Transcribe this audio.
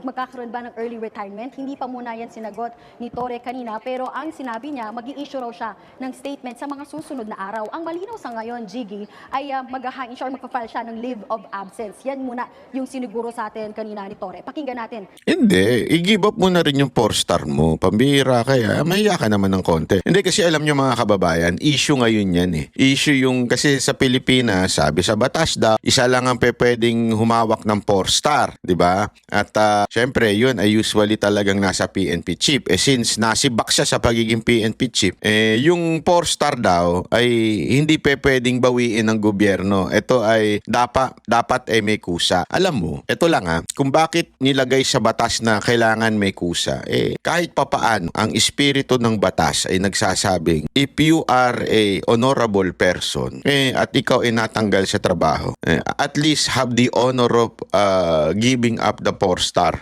Magkakaroon ba ng early retirement? Hindi pa muna yan sinagot ni Torre kanina pero ang sinabi niya mag issue raw siya ng statement sa mga susunod na araw. Ang malinaw sa ngayon, Jiggy, ay uh, mag-ha-in siya or magpa-file siya ng leave of absence. Yan muna yung siniguro sa atin kanina ni Torre. Pakinggan natin. Hindi, i-give up mo na rin yung four star mo. Pambira kaya, mahiya ka naman ng konti. Hindi kasi alam nyo mga kababayan, issue ngayon yan eh. Issue yung, kasi sa Pilipinas, sabi sa batas daw, isa lang ang pwedeng humawak ng four star, di ba? At ah, syempre, yun ay usually talagang nasa PNP chip. Eh since nasibak siya sa pagiging PNP chip, eh yung four star daw ay hindi pe pwedeng bawiin ng gobyerno. Ito ay dapat dapat ay may kusa. Alam mo, ito lang ha, kung bakit nilagay sa batas na kailangan may kusa, eh kahit papaano ang espiritu ng batas ay nagsasabing if you are a honorable person eh at ikaw ay natanggal sa trabaho, eh, at least have the honor of uh, giving up the four star